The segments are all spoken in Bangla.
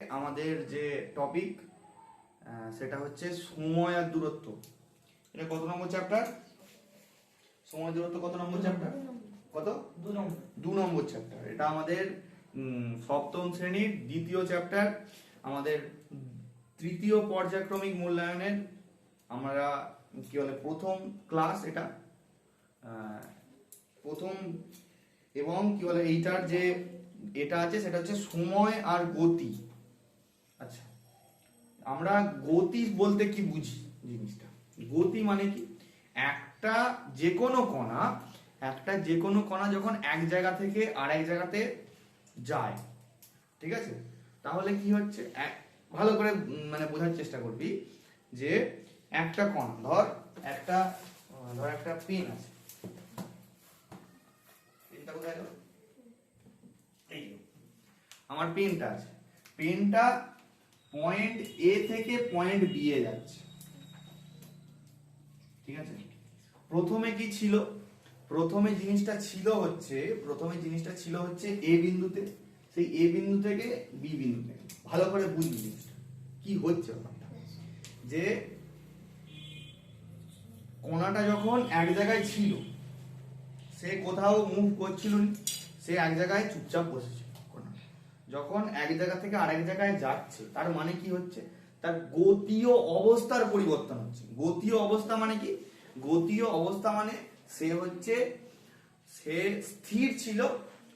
আমাদের যে টপিক সেটা হচ্ছে সময় আর দূরত্ব। এটা কত নম্বর চ্যাপ্টার সময় দূরত্ব কত নম্বর চ্যাপ্টার কত? দু নম্বর। দু নম্বর চ্যাপ্টার এটা আমাদের সপ্তম শ্রেণির দ্বিতীয় চ্যাপ্টার আমাদের তৃতীয় পর্যায়ক্রমিক মূল্যায়নের আমরা কি বলে প্রথম ক্লাস এটা। প্রথম এবং কি বলে এইটার যে এটা আছে সেটা হচ্ছে সময় আর গতি। আমরা গতি বলতে কি বুঝি জিনিসটা? গতি মানে কি? একটা যে কোনো কণা, একটা যে কোনো কণা যখন এক জায়গা থেকে আরেক জায়গাতে যায়, ঠিক আছে? তাহলে কি হচ্ছে? এক- ভালো করে মানে বোঝার চেষ্টা করবি যে একটা কণা, ধর একটা ধর একটা পেন আছে। এই আমার পেনটা আছে। পেনটা পয়েন্ট এ থেকে পয়েন্ট বি এ যাচ্ছে। ঠিক আছে? প্রথমে কি ছিল? প্রথমে জিনিসটা ছিল হচ্ছে, প্রথমে জিনিসটা ছিল হচ্ছে এ বিন্দুতে। সেই এ বিন্দু থেকে বি বিন্দুতে। ভালো করে বুঝবি জিনিসটা। কি হচ্ছে যে কণাটা যখন এক জায়গায় ছিল, সে কোথাও মুভ করছিল সে এক জায়গায় চুপচাপ বসেছিল। যখন এক জায়গা থেকে আরেক জায়গায় যাচ্ছে, তার মানে কি হচ্ছে? তার গতীয় অবস্থার পরিবর্তন হচ্ছে। গতীয় অবস্থা মানে কি? গতীয় অবস্থা মানে সে হচ্ছে, সে স্থির ছিল,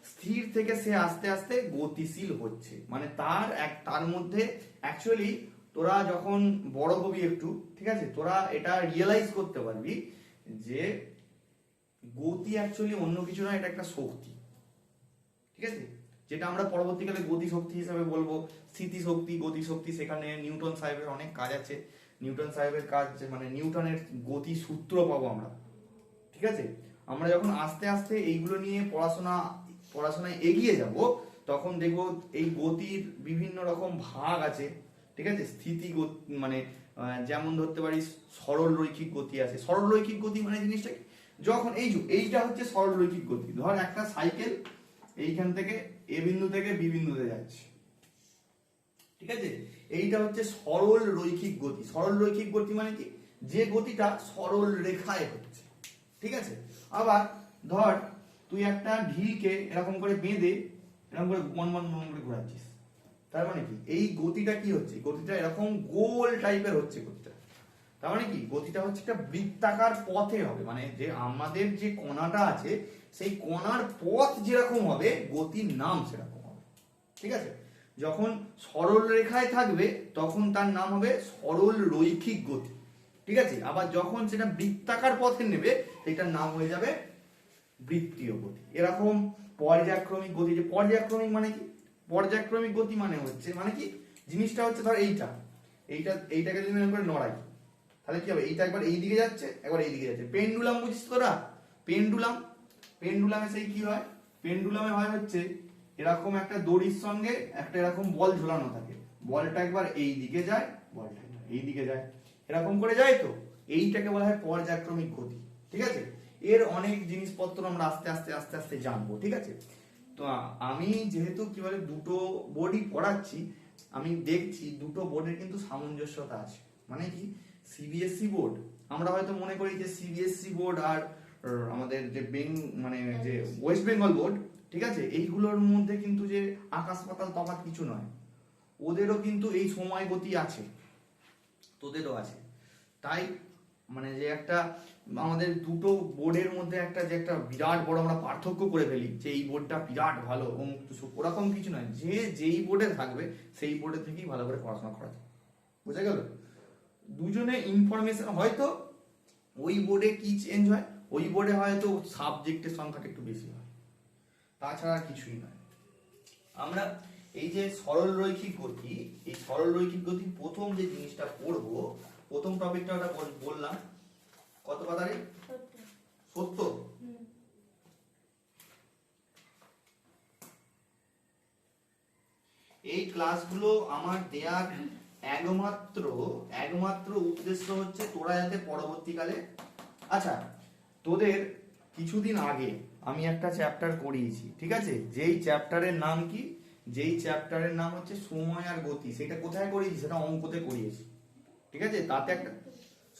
স্থির থেকে সে আস্তে আস্তে গতিশীল হচ্ছে। মানে তার এক, তার মধ্যে অ্যাকচুয়ালি তোরা যখন বড় হবি একটু, ঠিক আছে? তোরা এটা রিয়েলাইজ করতে পারবি যে গতি অ্যাকচুয়ালি অন্য কিছু নয় এটা একটা শক্তি। ঠিক আছে? যেটা আমরা পরবর্তীকালে গতি শক্তি হিসাবে বলব। স্থিতি শক্তি গতি শক্তি সেখানে নিউটন সাহেবের অনেক কাজ আছে। নিউটন সাহেবের কাজ মানে নিউটনের গতি সূত্র পাবো আমরা। ঠিক আছে? আমরা যখন আস্তে আস্তে এইগুলো নিয়ে পড়াশোনা, পড়াশোনায় এগিয়ে যাব, তখন দেখব এই গতির বিভিন্ন রকম ভাগ আছে। ঠিক আছে? স্থিতি মানে যেমন ধরতে পারি সরল রৈখিক গতি আছে। সরল রৈখিক গতি মানে জিনিসটা কি? যখন এই এইটা হচ্ছে সরল রৈখিক গতি। ধর একটা সাইকেল, এইখান থেকে এ বিন্দু থেকে বি বিন্দুতে যাচ্ছে। ঠিক আছে? এইটা হচ্ছে সরল রৈখিক গতি। সরল রৈখিক গতি মানে কি? যে গতিটা সরল রেখায় হচ্ছে। ঠিক আছে? আবার ধর, তুই একটা ঢিলকে এরকম করে বেঁধে এরকম করে মন মন মন করে ঘোরাচ্ছিস। তার মানে কি? এই গতিটা কি হচ্ছে? গতিটা এরকম গোল টাইপের হচ্ছে গতিটা। তার মানে কি? গতিটা হচ্ছে একটা বৃত্তাকার পথে হবে। মানে যে আমাদের যে কণাটা আছে সেই কণার পথ যেরকম হবে, গতির নাম সেরকম হবে। ঠিক আছে? যখন সরল রেখায় থাকবে, তখন তার নাম হবে সরল রৈখিক গতি। ঠিক আছে? আবার যখন সেটা বৃত্তাকার পথে নেবে সেটার নাম হয়ে যাবে বৃত্তীয় গতি। এরকম পর্যায়ক্রমিক গতি। যে পর্যায়ক্রমিক মানে কি? পর্যায়ক্রমিক গতি মানে হচ্ছে মানে কি? জিনিসটা হচ্ছে ধর এইটা। এইটা, এইটাকে যদি আমি একবার নড়াই, তাহলে কি হবে? এইটা একবার এই দিকে যাচ্ছে, একবার এই দিকে যাচ্ছে। পেন্ডুলাম বুঝিস তোরা? পেন্ডুলাম পেন্ডুলামে সেই কি হয়? পেন্ডুলামে হয় হচ্ছে এরকম একটা দড়ির সঙ্গে একটা এরকম বল ঝোলানো থাকে। বলটা একবার এই দিকে যায়, বলটা এই দিকে যায়। এরকম করে যায় তো? এইটাকে বলা হয় পর্যায়ক্রমিক গতি, ঠিক আছে? এর অনেক জিনিসপত্র আমরা আস্তে আস্তে আস্তে আস্তে জানব, ঠিক আছে? তো আমি যেহেতু কি বলে দুটো বোর্ডই পড়াচ্ছি, আমি দেখছি দুটো বোর্ডের কিন্তু সামঞ্জস্যতা আছে। মানে কি? সিবিএসসি বোর্ড আমরা হয়তো মনে করি যে সিবিএসসি বোর্ড আর আর আমাদের যে বেং মানে যে ওয়েস্ট বেঙ্গল বোর্ড ঠিক আছে? এইগুলোর মধ্যে কিন্তু যে আকাশ পাতাল তফাৎ কিছু নয়। ওদেরও কিন্তু এই সময় গতি আছে। তোদেরও আছে। তাই মানে যে একটা আমাদের দুটো বোর্ডের মধ্যে একটা যে একটা বিরাট বড় আমরা পার্থক্য করে ফেলি যে এই বোর্ডটা বিরাট ভালো ওরকম কিছু নয়। যে যেই বোর্ডে থাকবে সেই বোর্ডে থেকেই ভালো করে পড়াশোনা করা যায়। বুঝা গেল? দুজনে ইনফরমেশন হয়তো ওই বোর্ডে কি চেঞ্জ হয়? ওই বোর্ডে হয়তো সাবজেক্টের সংখ্যাটা একটু বেশি হয়। তাছাড়া কিছুই নয়। আমরা এই যে সরল রৈখিক গতি, এই সরল রৈখিক গতি প্রথম যে জিনিসটা পড়ব প্রথম টপিকটা ওটা বল- বললাম। কত কথারে সত্য এই ক্লাসগুলো আমার দেয়ার একমাত্র একমাত্র উদ্দেশ্য হচ্ছে তোরা যাতে পরবর্তীকালে আচ্ছা তোদের কিছুদিন আগে আমি একটা চ্যাপ্টার করিয়েছি, ঠিক আছে? যেই চ্যাপ্টারের নাম কি? যেই চ্যাপ্টারের নাম হচ্ছে সময় আর গতি। সেটা কোথায় করিয়েছি? সেটা অঙ্কতে করিয়েছি। ঠিক আছে? তাতে একটা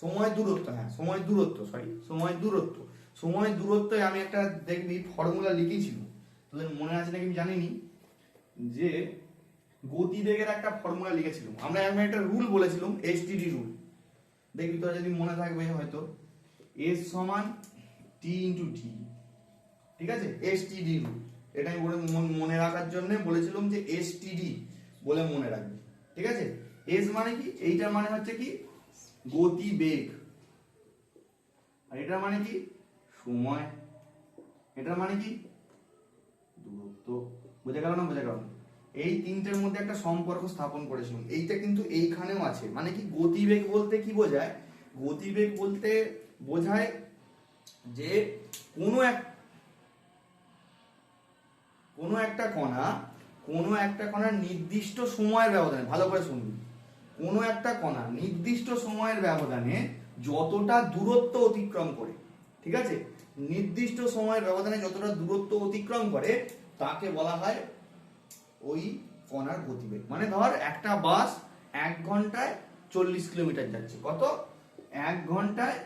সময় দূরত্ব হ্যাঁ সময় দূরত্ব সরি সময় দূরত্ব। সময় দূরত্বে আমি একটা দেখবি ফর্মুলা লিখেছিল। তোদের মনে আছে নাকি আমি জানিনি? যে গতিবেগের একটা ফর্মুলা লিখেছিলাম আমরা আমি একটা রুল বলেছিলাম এইচটিডি রুল দেখবি তোরা যদি মনে থাকবে হয়তো এস সমান টি ইন্টু টি ঠিক আছে? এসটিডি রুল এটা আমি বলে মন- রাখার জন্য বলেছিলাম যে এসটিডি বলে মনে রাখবে। ঠিক আছে? এস মানে কি? এইটার মানে হচ্ছে কি? গতি বেগ আর এটার মানে কি? সময়। এটার মানে কি? দূরত্ব। বোঝা গেল না বোঝা গেল? এই তিনটের মধ্যে একটা সম্পর্ক স্থাপন করেছিলাম। এইটা কিন্তু এইখানেও আছে। মানে কি? গতিবেগ বলতে কি বোঝায়? গতিবেগ বলতে বোঝায় যে কোনো এক, কোনো একটা কণা, কোনো একটা কণার নির্দিষ্ট সময়ের ব্যবধানে, ভালো করে শুনবি কোনো একটা কণা নির্দিষ্ট সময়ের ব্যবধানে যতটা দূরত্ব অতিক্রম করে, ঠিক আছে? নির্দিষ্ট সময়ের ব্যবধানে যতটা দূরত্ব অতিক্রম করে, তাকে বলা হয় ওই কণার গতিবেগ। মানে ধর একটা বাস এক ঘন্টায় চল্লিশ কিলোমিটার যাচ্ছে। কত? এক ঘন্টায়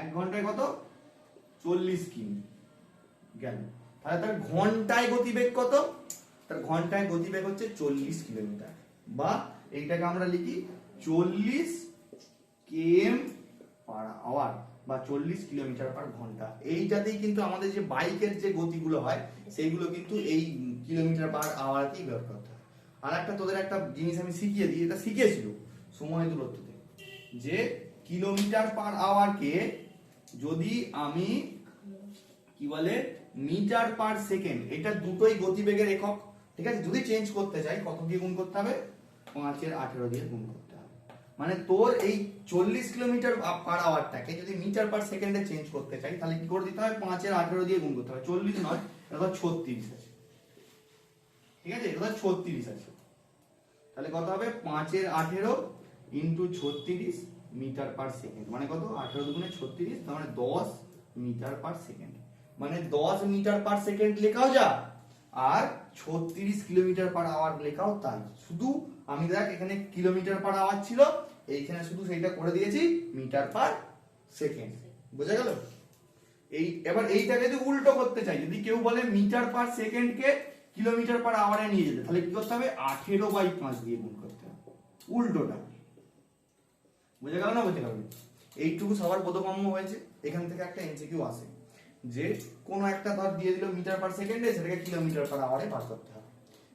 এক ঘন্টায় কত? চল্লিশ কিমি গেল। তাহলে তার ঘন্টায় গতিবেগ কত? তার ঘন্টায় গতিবেগ হচ্ছে চল্লিশ কিলোমিটার। বা এইটাকে আমরা লিখি চল্লিশ কেএম পার আওয়ার বা চল্লিশ কিলোমিটার পার ঘণ্টা। এইটাতেই কিন্তু আমাদের যে বাইকের যে গতিগুলো হয়, সেইগুলো কিন্তু এই কিলোমিটার পার আওয়ারকেই বের করতে হয়। আর একটা তোদের একটা জিনিস আমি শিখিয়ে দিই, এটা শিখিয়েছিল সময় দূরত্বতে। যে কিলোমিটার পার আওয়ারকে যদি আমি, কি বলে, মিটার পার সেকেন্ড, এটা দুটোই গতিবেগের একক, ঠিক আছে? যদি চেঞ্জ করতে চাই, কত দিয়ে গুণ করতে হবে? পাঁচের আঠেরো দিয়ে গুণ করতে হবে। মানে তোর এই চল্লিশ কিলোমিটার পার আওয়ারটাকে যদি মিটার পার সেকেন্ডে চেঞ্জ করতে চাই, তাহলে কি করে দিতে হবে? পাঁচের আঠেরো দিয়ে গুণ করতে হবে। চল্লিশ নয়, এটা ছত্রিশ আছে। ঠিক আছে? এটা ছত্রিশ আছে। তাহলে কত হবে? পাঁচের আঠেরো ইন্টু ছত্রিশ মিটার পার সেকেন্ড। মানে কত? আঠেরো দুগুণে ছত্রিশ, তার মানে দশ মিটার পার সেকেন্ড। মানে দশ মিটার পার সেকেন্ড লেখাও যা, আর ছত্রিশ কিলোমিটার পার আওয়ার লেখাও তাই। শুধু আমি দেখ, এখানে কিলোমিটার পার আওয়ার ছিল, এইখানে শুধু সেইটা করে দিয়েছি, মিটার পার সেকেন্ড। বোঝা গেল? এই, এবার এইটাকে যদি উল্টো করতে চাই, যদি কেউ বলে মিটার পার সেকেন্ডকে কিলোমিটার পার আওয়ারে নিয়ে যেতে, তাহলে কি করতে হবে? আঠেরো বাই পাঁচ দিয়ে গুণ করতে হবে। উল্টোটা। বুঝে গেল না বুঝে গেল? এইটুকু সবার বোধগম্য হয়েছে, এখান থেকে একটা এমসিকিউ আসে, যে কোন একটা ধর দিয়ে দিল মিটার পার সেকেন্ডে সেটাকে কিলোমিটার পার আওয়ারে পার করতে হবে।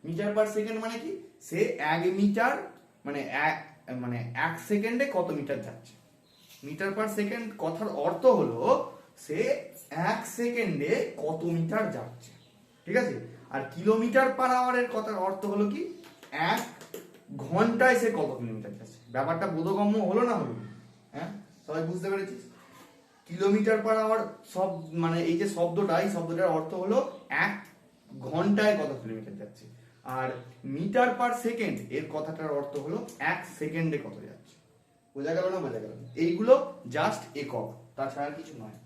মিটার পার সেকেন্ড মানে কি? সে এক মিটার মানে এক মানে এক সেকেন্ডে কত মিটার যাচ্ছে? মিটার পার সেকেন্ড কথার অর্থ হলো, সে এক সেকেন্ডে কত মিটার যাচ্ছে? ঠিক আছে? আর কিলোমিটার পার আওয়ারের কথার অর্থ হলো কি? এক ঘন্টায় সে কত কিলোমিটার যাচ্ছে? ব্যাপারটা বোধগম্য হলো না হলো হ্যাঁ? সবাই বুঝতে পেরেছিস কিলোমিটার পার আওয়ার সব মানে এই যে শব্দটা, এই শব্দটার অর্থ হলো এক ঘন্টায় কত কিলোমিটার যাচ্ছে। আর মিটার পার সেকেন্ড, এর কথাটার অর্থ হলো এক সেকেন্ডে কত যাচ্ছে। বোঝা গেল না বোঝা গেল? এইগুলো জাস্ট একক, তাছাড়া কিছু নয়।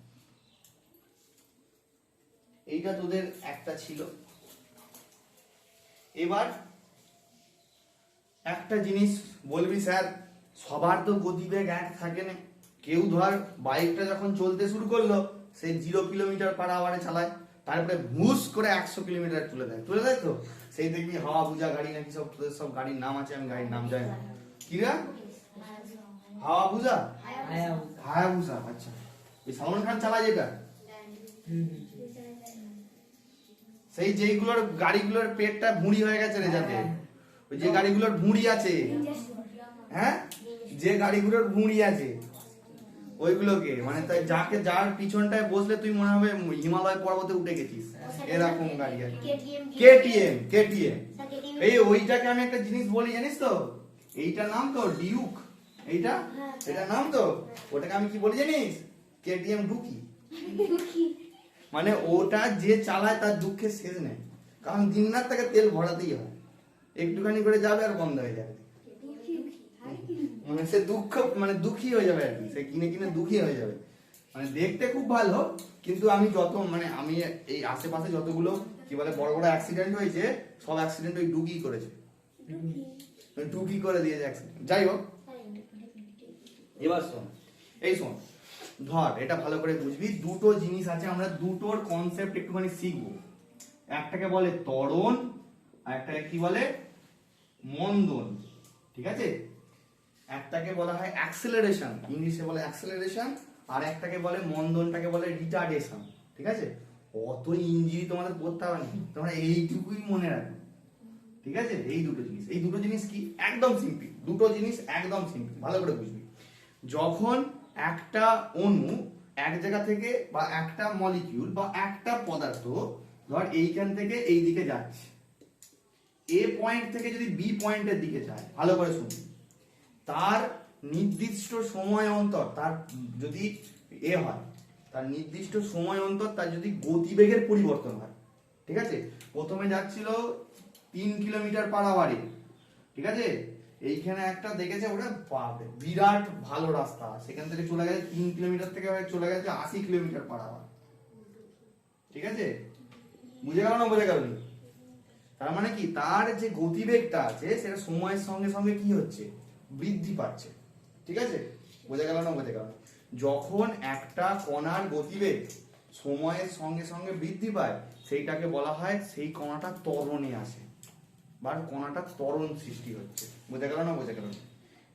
এইটা তোদের একটা ছিল। এবার একটা জিনিস বলবি স্যার, সবার তো গতিবেগ এক থাকে না। কেউ ধর বাইকটা যখন চলতে শুরু করল, সে জিরো কিলোমিটার পার আওয়ারে চালায়, তারপরে ভুস করে একশো কিলোমিটার তুলে দেয়। তুলে দেয় তো? সেই দেখবি হাওয়া বুঝা গাড়ি নাকি সব, তোদের সব গাড়ির নাম আছে, আমি গাড়ির নাম জানি না। কি রে? হাওয়া বুঝা হায়া বুঝা আচ্ছা। এই সালমান খান চালায় যেটা? সেই যেইগুলোর গাড়িগুলোর পেটটা ভুঁড়ি হয়ে গেছে রে যাতে। ওই যে গাড়িগুলোর ভুঁড়ি আছে। হ্যাঁ? যে গাড়িগুলোর ভুঁড়ি আছে। ওইগুলোকে। মানে তাই যাকে, যার পিছনটায় বসলে তুই মনে হবে হিমালয় পর্বতে উঠে গেছিস। এরকম গাড়ি আছে কেটিএম কেটিএম। এই ওইটাকে আমি একটা জিনিস বলি, জানিস তো? এইটার নাম তো ডিউক। এইটা? এটার নাম তো? ওটাকে আমি কি বলি, জানিস? কেটিএম ডুকি। মানে ওটা যে চালায় তার দুঃখের শেষ নেই। কারণ দিন তাকে তেল ভরাতেই হয়। একটুখানি করে যাবে আর বন্ধ হয়ে যাবে। মানে সে দুঃখ মানে দুঃখী হয়ে যাবে আর কি। সে কিনে কিনে দুঃখী হয়ে যাবে। মানে দেখতে খুব ভালো, কিন্তু আমি যত মানে আমি এই আশেপাশে যতগুলো, কি বলে, বড় বড় অ্যাক্সিডেন্ট হয়েছে, সব অ্যাক্সিডেন্ট ওই ডুগি করেছে। ওই ডুগি করে দিয়েছে অ্যাক্সিডেন্ট যাই হোক। এবার শোন, এই শোন, ধর, এটা ভালো করে বুঝবি, দুটো জিনিস আছে, আমরা দুটোর কনসেপ্ট একটুখানি শিখব। একটাকে বলে ত্বরণ, আর একটাকে কি বলে মন্দন ঠিক আছে? একটাকে বলা হয় অ্যাক্সেলারেশন ইংলিশে বলে অ্যাক্সেলারেশন আর একটাকে বলে মন্দনটাকে বলে রিটার্ডেশন ঠিক আছে? অত ইঞ্জিনি তোমাদের পড়তে হবে না, তোমরা এইটুকুই মনে রাখো ঠিক আছে? এই দুটো জিনিস, এই দুটো জিনিস কি? একদম সিম্পল দুটো জিনিস একদম সিম্পল ভালো করে বুঝবি। যখন একটা অণু এক জায়গা থেকে বা একটা মলিকিউল বা একটা পদার্থ ধর এইখান থেকে এই দিকে যাচ্ছে এ পয়েন্ট থেকে যদি বি পয়েন্টের দিকে যায়, ভালো করে শুনবি তার নির্দিষ্ট সময় অন্তর, তার যদি এ হয়, তার নির্দিষ্ট সময় অন্তর, তার যদি গতিবেগের পরিবর্তন হয়, ঠিক আছে? প্রথমে যাচ্ছিল তিন কিলোমিটার আওয়ারে ঠিক আছে? এইখানে একটা দেখেছে ওটা, বাপরে, বিরাট ভালো রাস্তা। সেখান থেকে চলে গেছে, তিন কিলোমিটার থেকে চলে গেছে আশি কিলোমিটার আওয়ার ঠিক আছে? বুঝে গেল না বুঝে গেল? তার মানে কি? তার যে গতিবেগটা আছে, সেটা সময়ের সঙ্গে সঙ্গে কি হচ্ছে? বৃদ্ধি পাচ্ছে। ঠিক আছে? বোঝা গেল না বোঝা গেল? যখন একটা কণার গতিবেগ সময়ের সঙ্গে সঙ্গে বৃদ্ধি পায়, সেইটাকে বলা হয়, সেই কণাটা ত্বরণে আসে। বা কণাটা ত্বরণ সৃষ্টি হচ্ছে। বোঝা গেল না বোঝা গেল? না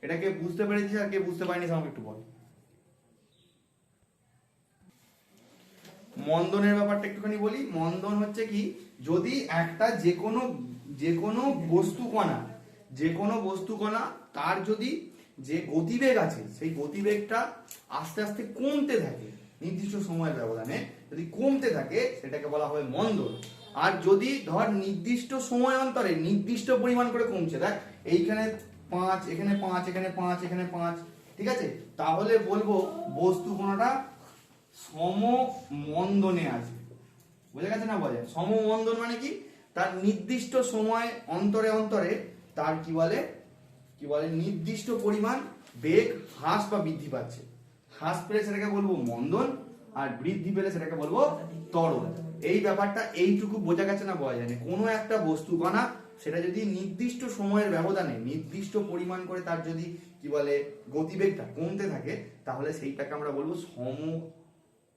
এটাকে বুঝতে পেরেছিস আর কে বুঝতে পারিনি আমাকে একটু বল। মন্দনের ব্যাপারটা একটুখানি বলি। মন্দন হচ্ছে কি? যদি একটা যে কোনো যে কোনো বস্তু কণা যে কোনো বস্তু কণা তার যদি যে গতিবেগ আছে, সেই গতিবেগটা আস্তে আস্তে কমতে থাকে, নির্দিষ্ট সময়ের ব্যবধানে যদি কমতে থাকে, সেটাকে বলা হয় মন্দন আর যদি ধর নির্দিষ্ট সময় অন্তরে নির্দিষ্ট পরিমাণ করে কমছে, দেখ এইখানে পাঁচ, এখানে পাঁচ এখানে পাঁচ এখানে পাঁচ, ঠিক আছে? তাহলে বলব বস্তু কোনটা সম মন্দনে আছে। বুঝা গেছে না বলে সম মন্দন মানে কি? তার নির্দিষ্ট সময় অন্তরে অন্তরে তার কি বলে? কি বলে? নির্দিষ্ট পরিমাণ বেগ, হ্রাস বা বৃদ্ধি পাচ্ছে। হ্রাস পেলে সেটাকে বলব মন্দন, আর বৃদ্ধি পেলে সেটাকে বলব তরল। এই ব্যাপারটা এইটুকু বোঝা গেছে না বোঝা যায় কোনো একটা বস্তু কণা সেটা যদি নির্দিষ্ট সময়ের ব্যবধানে, নির্দিষ্ট পরিমাণ করে তার যদি কি বলে গতিবেগটা কমতে থাকে, তাহলে সেইটাকে আমরা বলব সম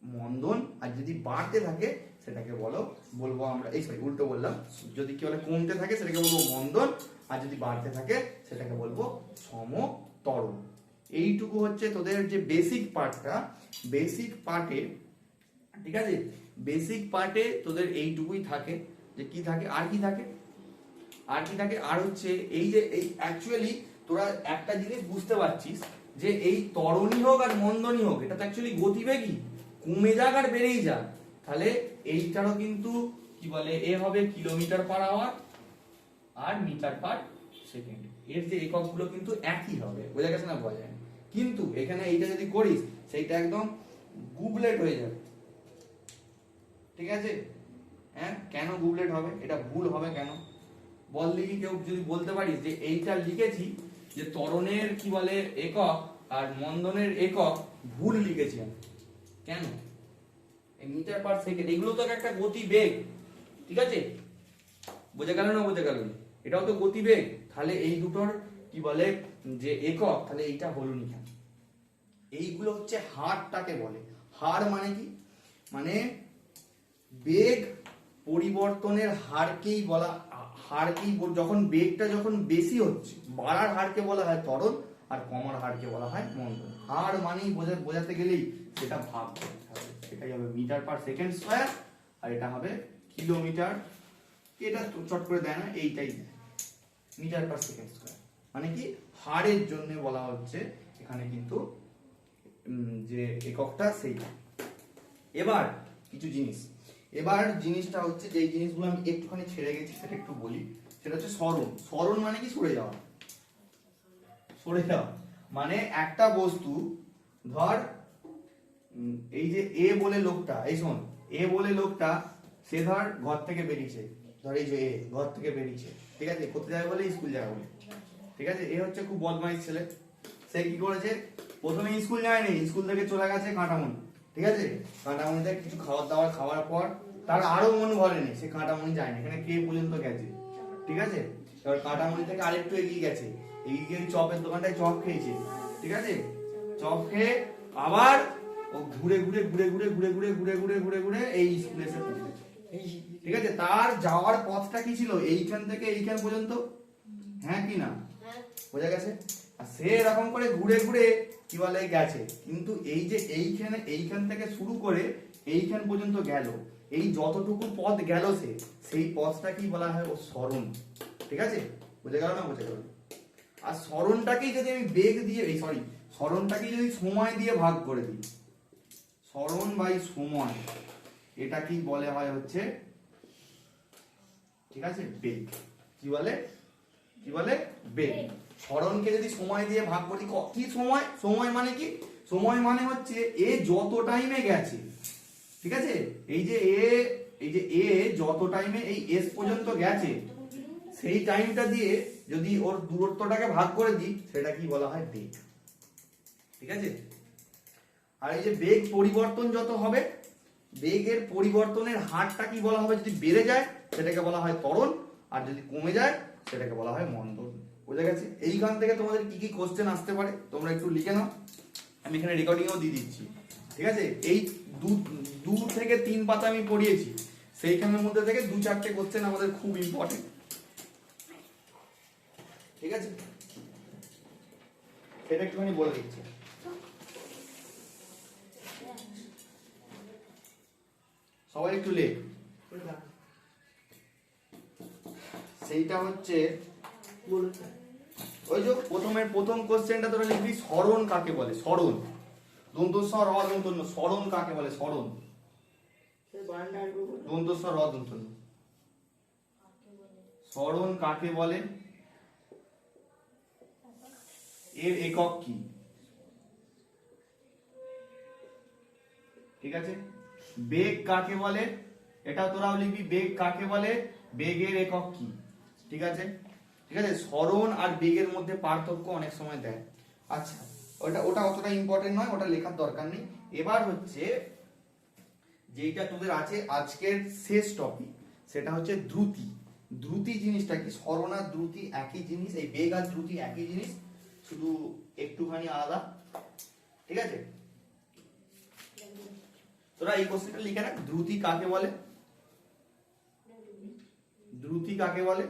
মন্দন আর যদি বাড়তে থাকে সেটাকে বলো, বলব আমরা। এই সরি উল্টো বললাম। যদি কি বলে কমতে থাকে, সেটাকে বলব মন্দন, আর যদি বাড়তে থাকে, সেটাকে বলব সমতরণ। এইটুকু হচ্ছে তোদের যে বেসিক পার্টটা বেসিক পার্টে ঠিক আছে? বেসিক পার্টে তোদের এইটুকুই থাকে। যে কি থাকে, আর কি থাকে? আর কি থাকে? আর হচ্ছে এই যে, এই অ্যাকচুয়ালি তোরা একটা জিনিস বুঝতে পারছিস, যে এই তরণী হোক আর মন্দনী হোক, এটা তো অ্যাকচুয়ালি গতিবেগই। কমে যাক আর বেড়েই যাক। তাহলে এইটারও কিন্তু কি বলে, এ হবে কিলোমিটার পার আওয়ার আর মিটার পার সেকেন্ড। এর যে এককগুলো কিন্তু একই হবে, বোঝা গেছে না বোঝা যায়? কিন্তু এখানে এইটা যদি করিস, সেইটা একদম গুবলেট হয়ে যাবে। ঠিক আছে? হ্যাঁ কেন গুবলেট হবে? এটা ভুল হবে কেন? বল লিখি কেউ যদি বলতে পারিস যে এইটা লিখেছি যে ত্বরণের কি বলে একক আর মন্দনের একক ভুল লিখেছি আমি। কেন? মিটার পার সেকেন্ড, এগুলো তো একটা গতি বেগ ঠিক আছে? বোঝা গেল না বোঝা গেল? এটাও তো গতিবেগ। তাহলে এই দুটোর কি বলে? যে একক, তাহলে এইটা হলো নি এইগুলো হচ্ছে হারটাকে বলে। হার মানে কি? মানে বেগ পরিবর্তনের হারকেই বলা, হারকেই যখন বেগটা যখন বেশি হচ্ছে, বাড়ার হারকে বলা হয় তরল আর কমার হারকে বলা হয় মন্দন হার মানেই বোঝা, বোঝাতে গেলেই সেটা ভাগ করতে হবে। সেটাই হবে মিটার পার সেকেন্ড স্কোয়ার, আর এটা হবে কিলোমিটার। এটা চট করে দেয় না, এইটাই দেয়। Metre per second square. মানে কি? হারের জন্য বলা হচ্ছে এখানে কিন্তু যে এককটা সেইটা। এবার কিছু জিনিস। এবার জিনিসটা হচ্ছে যে জিনিসগুলো আমি একটুখানি ছেড়ে গেছি, সেটা একটু বলি। সেটা হচ্ছে স্মরণ। স্মরণ মানে কি? সরে যাওয়া। সরে যাওয়া। মানে একটা বস্তু, ধর এই যে এ বলে লোকটা, এই শোন, এ বলে লোকটা সে ধর ঘর থেকে বেরিয়েছে। ধর এই যে এ, ঘর থেকে বেরিয়েছে। ঠিক আছে? কোথায় যাবে বলে? স্কুল যাবে বলে। ঠিক আছে? এ হচ্ছে খুব বদমাইশ ছেলে। সে কি করেছে? প্রথমে স্কুল যায়নি, স্কুল থেকে চলে গেছে কাঁটামুনি ঠিক আছে? কাঁটামুনিতে কিছু খাবার দাবার খাওয়ার পর তার আরও মন ভরেনি সে কাঁটামণি যায়নি। এখানে কে পর্যন্ত গেছে? ঠিক আছে? এবার কাঁটামুনি থেকে আরেকটু এগিয়ে গেছে। এগিয়ে গিয়ে চপের দোকানটায় চপ খেয়েছে। ঠিক আছে? চপ খেয়ে আবার ও ঘুরে ঘুরে ঘুরে ঘুরে ঘুরে ঘুরে ঘুরে ঘুরে ঘুরে ঘুরে এই স্কুলে এসে পৌঁছেছে ঠিক আছে তার যাওয়ার পথটা কি ছিল এইখান থেকে এইখান পর্যন্ত হ্যাঁ কি না বোঝা গেছে আর সে এরকম করে ঘুরে ঘুরে কি বলে গেছে কিন্তু এই যে এইখানে এইখান থেকে শুরু করে এইখান পর্যন্ত গেল এই যতটুকু পথ গেল সে সেই পথটা কি বলা হয় ও স্মরণ ঠিক আছে বুঝে গেল না বুঝে গেল আর স্মরণটাকেই যদি আমি বেগ দিয়ে এই সরি স্মরণটাকেই যদি সময় দিয়ে ভাগ করে দিই স্মরণ বাই সময় এটা কি বলে হয় হচ্ছে ঠিক আছে? বেগ। কি বলে? কি বলে? বেগ। স্মরণকে যদি সময় দিয়ে ভাগ করি কি সময়? সময় মানে কি? সময় মানে হচ্ছে এ যত টাইমে গেছে। ঠিক আছে? এই যে এ এই যে এ যত টাইমে এই এস পর্যন্ত গেছে সেই টাইমটা দিয়ে যদি ওর দূরত্বটাকে ভাগ করে দিই সেটা কি বলা হয় বেগ। ঠিক আছে? আর এই যে বেগ পরিবর্তন যত হবে, বেগের পরিবর্তনের হারটা কি বলা হবে? যদি বেড়ে যায়, সেটাকে বলা হয় ত্বরণ, আর যদি কমে যায়, সেটাকে বলা হয় মন্দন। বোঝা গেছে? এইখান থেকে তোমাদের কি কি কোশ্চেন আসতে পারে, তোমরা একটু লিখে নাও। আমি এখানে রেকর্ডিংও দিয়ে দিচ্ছি। ঠিক আছে? এই দু দু থেকে তিন পাতা আমি পড়িয়েছি। সেইখানের মধ্যে থেকে দু চারটে কোশ্চেন আমাদের খুব ইম্পর্টেন্ট ঠিক আছে? সেটা একটুখানি বলে দিচ্ছি। সবাই একটু লেখ। সেইটা হচ্ছে, ওই যে প্রথমের প্রথম কোশ্চেনটা তোরা লিখবি, স্মরণ কাকে বলে? স্মরণ। দন্তস্বর র দন্তন্য স্মরণ কাকে বলে? স্মরণ। দন্তস্বর র দন্তন্য স্মরণ কাকে বলে? এর একক কি? ঠিক আছে? বেগ কাকে বলে? এটা তোরাও লিখবি, বেগ কাকে বলে? বেগের একক কি? ঠিক আছে? ঠিক আছে? স্মরণ আর বেগের মধ্যে পার্থক্য অনেক সময় দেয়। আচ্ছা ওটা ওটা অতটা ইম্পর্টেন্ট নয়, ওটা লেখার দরকার নেই। এবার হচ্ছে, যেইটা তোদের আছে আজকের শেষ টপিক সেটা হচ্ছে দ্রুতি। দ্রুতি জিনিসটা কি? স্মরণ আর দ্রুতি একই জিনিস, এই বেগ আর দ্রুতি একই জিনিস, শুধু একটুখানি আলাদা। ঠিক আছে? তোরা এই কোশ্চেনটা লিখে রাখ, দ্রুতি কাকে বলে? দ্রুতি কাকে বলে?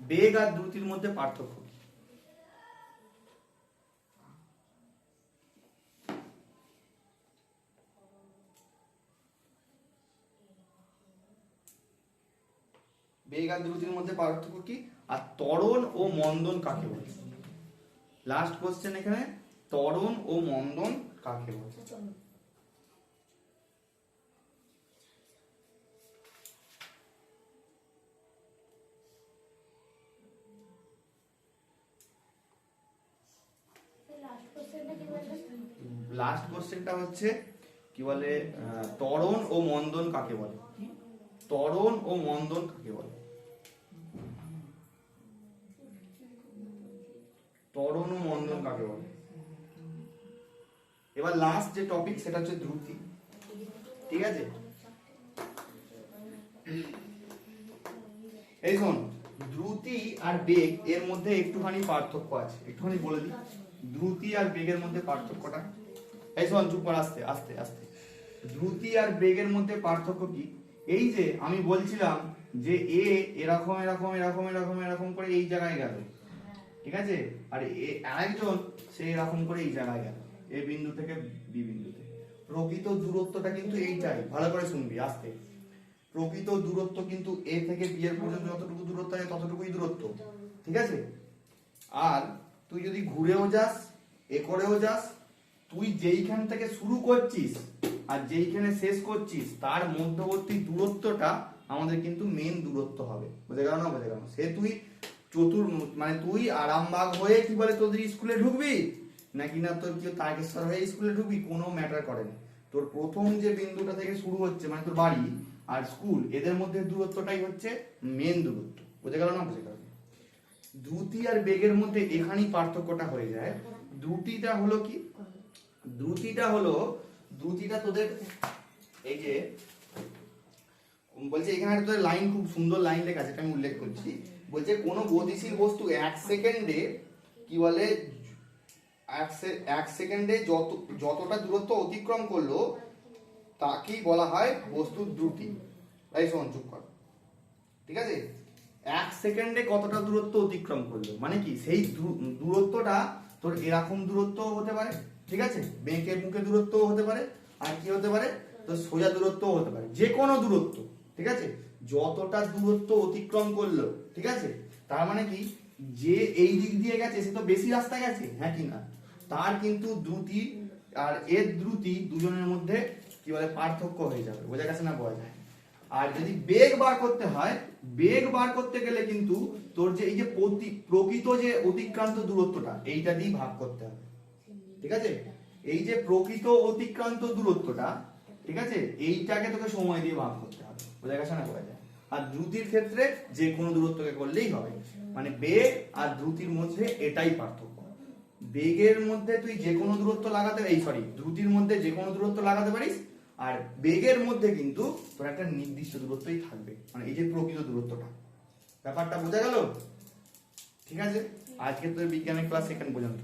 বেগ আর দ্রুতির মধ্যে পার্থক্য কি? বেগ আর দ্রুতির মধ্যে পার্থক্য কি? আর ও মন্দন কাকে বলে? লাস্ট কোশ্চেন এখানে, ত্বরণ ও মন্দন কাকে বলে? লাস্ট কোশ্চেনটা হচ্ছে কি বলে আহ, ত্বরণ ও মন্দন কাকে বলে? তরণ ও মন্দন কাকে বলে? তরণ ও মন্দন কাকে বলে? এবার লাস্ট যে টপিক সেটা হচ্ছে দ্রুতি ঠিক আছে? এই শোন দ্রুতি আর বেগ এর মধ্যে একটুখানি পার্থক্য আছে। একটুখানি বলে দিই। দ্রুতি আর বেগের মধ্যে পার্থক্যটা। এই শোন চুপ কর, আস্তে আস্তে আস্তে। দ্রুতি আর বেগের মধ্যে পার্থক্য কি? এই যে আমি বলছিলাম যে এ এরকম এরকম এরকম এরকম এরকম করে এই জায়গায় গেল। ঠিক আছে? আর এ আরেকজন, সে এরকম করে এই জায়গায় গেল। এ বিন্দু থেকে বি বিন্দুতে প্রকৃত দূরত্বটা কিন্তু এইটাই। ভালো করে শুনবি, আস্তে। প্রকৃত দূরত্ব কিন্তু এ থেকে বি এর পর্যন্ত যতটুকু দূরত্ব আছে, ততটুকুই দূরত্ব। ঠিক আছে? আর তুই যদি ঘুরেও যাস, এ করেও যাস তুই যেইখান থেকে শুরু করছিস আর যেইখানে শেষ করছিস, তার মধ্যবর্তী দূরত্বটা আমাদের কিন্তু মেন দূরত্ব হবে। বুঝে গেল না? বুঝে গেল সে তুই চতুর মানে তুই আরামবাগ হয়ে কি বলে তোদের স্কুলে ঢুকবি? নাকি না তোর কি তারকেশ্বর হয়ে স্কুলে ঢুকবি? কোনো ম্যাটার করে না। তোর প্রথম যে বিন্দুটা থেকে শুরু হচ্ছে মানে তোর বাড়ি আর স্কুল, এদের মধ্যে দূরত্বটাই হচ্ছে মেন দূরত্ব। বুঝে গেল না? বুঝে গেল দ্রুতি আর বেগের মধ্যে এখানেই পার্থক্যটা হয়ে যায়। দ্রুতিটা হলো কি? দ্রুতিটা হলো, দ্রুতিটা তোদের এই যে বলছে এখানে একটা লাইন খুব সুন্দর লাইন লেখা আছে আমি উল্লেখ করছি। বলছে কোনো গতিশীল বস্তু এক সেকেন্ডে, কি বলে, এক সেকেন্ডে যত, যতটা দূরত্ব অতিক্রম করল, তাকেই বলা হয় বস্তুর দ্রুতি। তাই শোন, চুপ কর। ঠিক আছে? এক সেকেন্ডে কতটা দূরত্ব অতিক্রম করল? মানে কি, সেই দূরত্বটা তোর এরকম দূরত্ব হতে পারে? ঠিক আছে? বেঁকে মুখে দূরত্ব হতে পারে, আর কি হতে পারে? তোর সোজা দূরত্ব হতে পারে, যে কোনো দূরত্ব, ঠিক আছে? যতটা দূরত্ব অতিক্রম করল, ঠিক আছে? তার মানে কি? যে এই দিক দিয়ে গেছে, সে তো বেশি রাস্তা গেছে হ্যাঁ কি না? তার কিন্তু দ্রুতি আর এর দ্রুতি দুজনের মধ্যে কি বলে, পার্থক্য হয়ে যাবে, বোঝা গেছে না বোঝা যায় আর যদি বেগ বার করতে হয়, বেগ বার করতে গেলে কিন্তু তোর যে এই যে প্রকৃত যে অতিক্রান্ত দূরত্বটা, এইটা দিয়ে ভাগ করতে হবে। ঠিক আছে? এই যে প্রকৃত অতিক্রান্ত দূরত্বটা, ঠিক আছে? এইটাকে তোকে সময় দিয়ে ভাগ করতে হবে। বোঝা গেছে না বোঝা যায়? আর দ্রুতির ক্ষেত্রে যে কোনো দূরত্বকে করলেই হবে। মানে বেগ আর দ্রুতির মধ্যে এটাই পার্থক্য। বেগের মধ্যে তুই যে কোনো দূরত্ব লাগাতে, এই সরি দ্রুতির মধ্যে যে কোনো দূরত্ব লাগাতে পারিস, আর বেগের মধ্যে কিন্তু তোর একটা নির্দিষ্ট দূরত্বই থাকবে। মানে এই যে প্রকৃত দূরত্বটা। ব্যাপারটা বোঝা গেল? ঠিক আছে? আজকে তোর বিজ্ঞানের ক্লাস এখানে পর্যন্ত।